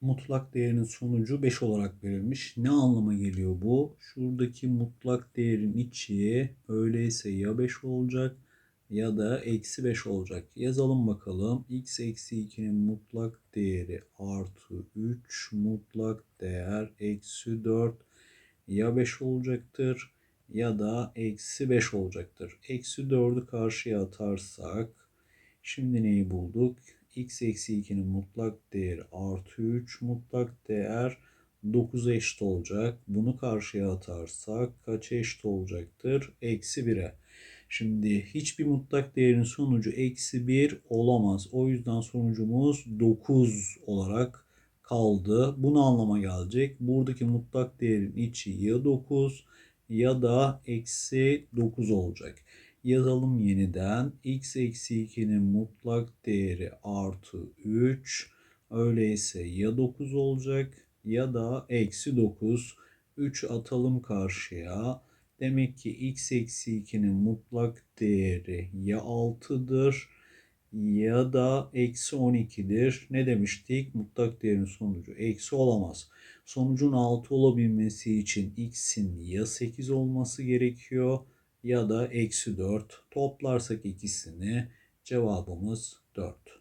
mutlak değerinin sonucu 5 olarak verilmiş. Ne anlama geliyor bu? Şuradaki mutlak değerin içi öyleyse ya 5 olacak ya da eksi 5 olacak. Yazalım bakalım. x eksi 2'nin mutlak değeri artı 3 mutlak değer eksi 4 ya 5 olacaktır ya da eksi 5 olacaktır. Eksi 4'ü karşıya atarsak şimdi neyi bulduk? X eksi 2'nin mutlak değeri artı 3 mutlak değer 9 eşit olacak. Bunu karşıya atarsak kaç eşit olacaktır? Eksi 1'e. Şimdi hiçbir mutlak değerin sonucu eksi 1 olamaz. O yüzden sonucumuz 9 olarak kaldı. Bu ne anlama gelecek? Buradaki mutlak değerin içi ya 9 ya da eksi 9 olacak. Yazalım yeniden. x eksi 2'nin mutlak değeri artı 3. Öyleyse ya 9 olacak ya da eksi 9. 3 atalım karşıya. Demek ki x eksi 2'nin mutlak değeri ya 6'dır ya da eksi 12'dir. Ne demiştik? Mutlak değerin sonucu eksi olamaz. Sonucun 6 olabilmesi için x'in ya 8 olması gerekiyor ya da eksi 4. Toplarsak ikisini cevabımız 4.